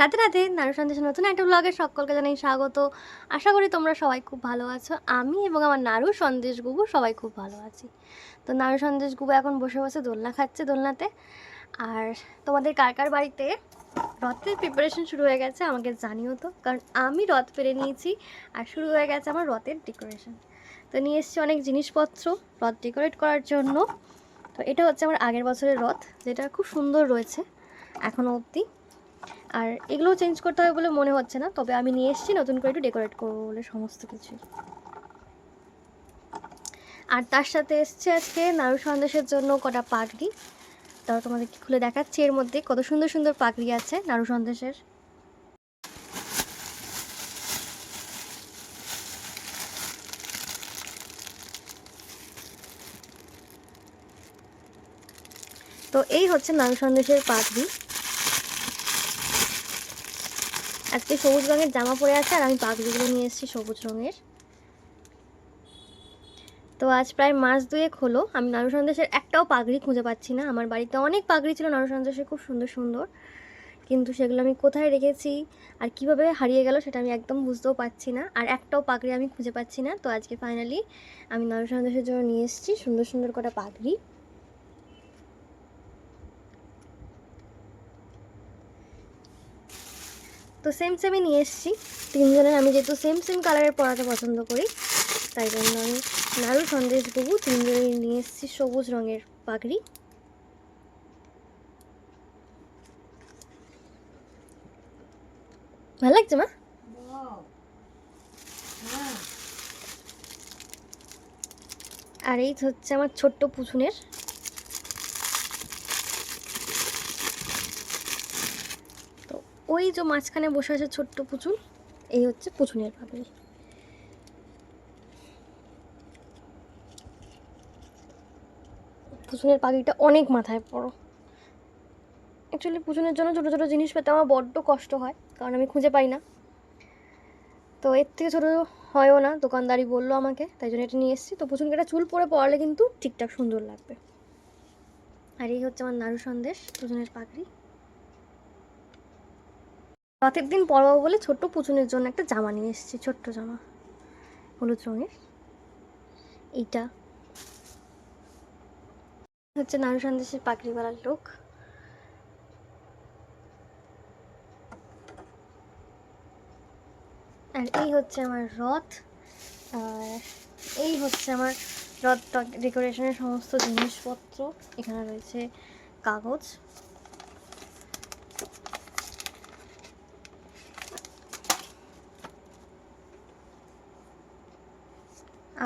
রাতে রাতে নারু সন্দেশের নতুন একটা ব্লগে সকলকে জানাই স্বাগত। আশা করি তোমরা সবাই খুব ভালো আছো। আমি এবং আমার নাড়ু সন্দেশ গুবু সবাই খুব ভালো আছি। তো নাড়ু সন্দেশ গুবু এখন বসে বসে দোলনা খাচ্ছে দোলনাতে। আর তোমাদের কার কার বাড়িতে রথের প্রিপারেশন শুরু হয়ে গেছে আমাকে জানিও তো, কারণ আমি রথ পেরে নিয়েছি আর শুরু হয়ে গেছে আমার রথের ডেকোরেশন তো নিয়ে এসেছি অনেক জিনিসপত্র রথ ডেকোরেট করার জন্য। তো এটা হচ্ছে আমার আগের বছরের রথ, যেটা খুব সুন্দর রয়েছে এখনও অবধি। আর এগুলোও চেঞ্জ করতে হবে বলে মনে হচ্ছে না, তবে আমি নিয়ে এসেছি নতুন করে একটু ডেকোরেট করব বলে সমস্ত কিছুই আর তার সাথে এসছে আজকে নাড়ু সন্দেশের জন্য কটা পাগড়ি। তাও তোমাদেরকে খুলে দেখাচ্ছি, এর মধ্যে কত সুন্দর সুন্দর পাগড়ি আছে নাড়ু সন্দেশের। তো এই হচ্ছে নাড়ু সন্দেশের পাগড়ি। আজকে সবুজ রঙের জামা পরে আছে আর আমি পাগড়িগুলো নিয়ে এসেছি সবুজ রঙের। তো আজ প্রায় মাস দুয়েক হলো, আমি নাড়ু সন্দেশের একটাও পাগড়ি খুঁজে পাচ্ছি না। আমার বাড়িতে অনেক পাগড়ি ছিল নাড়ু সন্দেশের খুব সুন্দর সুন্দর। কিন্তু সেগুলো আমি কোথায় রেখেছি আর কীভাবে হারিয়ে গেল সেটা আমি একদম বুঝতেও পারছি না। আর একটাও পাগড়ি আমি খুঁজে পাচ্ছি না। তো আজকে ফাইনালি আমি নাড়ু সন্দেশের জন্য নিয়ে এসেছি সুন্দর সুন্দর কটা পাগড়ি। তো সেম সেমই নিয়ে এসেছি। তিনজনের, আমি যেহেতু সেম সেম কালারের পরাতে পছন্দ করি, তাই জন্য আমি নাড়ু সন্দেশ, বাবু তিনজনের নিয়ে এসেছি সবুজ রঙের পাগড়ি। ভালো লাগছে মা? আর এই হচ্ছে আমার ছোট্ট পুছুনের ওই যে মাঝখানে বসে আছে ছোট্ট পুচুন এই হচ্ছে পুচুনের পাগড়ি পুচুনের পাগড়িটা অনেক মাথায় পড়ো। অ্যাকচুয়ালি পুচুনের জন্য ছোটো ছোটো জিনিস পেতে আমার বড্ড কষ্ট হয়, কারণ আমি খুঁজে পাই না। তো এর থেকে ছোটো হয়ও না দোকানদারি বলল আমাকে, তাই জন্য এটা নিয়ে এসেছি। তো পুচুনকে একটা চুল পরে পড়ালে কিন্তু ঠিকঠাক সুন্দর লাগবে। আর এই হচ্ছে আমার নাড়ু সন্দেশ পুচুনের পাগড়ি রথের দিন পরবো বলে ছোট্ট পুচুনের জন্য একটা জামা নিয়ে এসেছি, ছোট্ট জামা। হলুদ রঙের। এইটা। হচ্ছে নাড়ু সন্দেশের পাগড়িওয়ালার লোক। আর এই হচ্ছে আমার রথ। আর এই হচ্ছে আমার রথ ডেকোরেশনের সমস্ত জিনিসপত্র। এখানে রয়েছে কাগজ।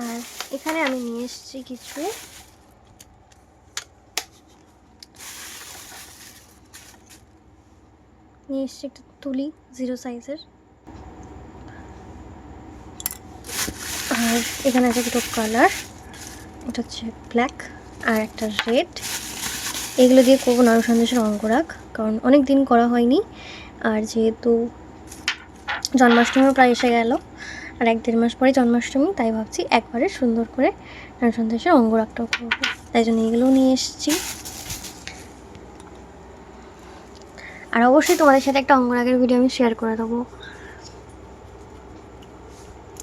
আর এখানে আমি নিয়ে এসেছি কিছু। নিয়ে এসেছি একটা তুলি জিরো সাইজের আর এখানে আছে দুটো কালার এটা হচ্ছে ব্ল্যাক আর একটা রেড এগুলো দিয়ে করব নাড়ু সন্দেশের অঙ্গরাগ, কারণ অনেক দিন করা হয়নি। আর যেহেতু জন্মাষ্টমী প্রায় এসে গেল আর এক দেড় মাস পরে জন্মাষ্টমী, তাই ভাবছি একবারে সুন্দর করে নাড়ু সন্দেশের অঙ্গরাগটাও করব। তাই জন্য এগুলোও নিয়ে এসেছি। আর অবশ্যই তোমাদের সাথে একটা অঙ্গরাগের ভিডিও আমি শেয়ার করে দেবো।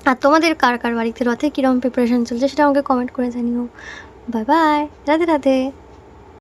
আর তোমাদের কার কার বাড়িতে রথে কীরকম প্রিপারেশন চলছে সেটা আমাকে কমেন্ট করে জানিও। Bye bye Radhe Radhe.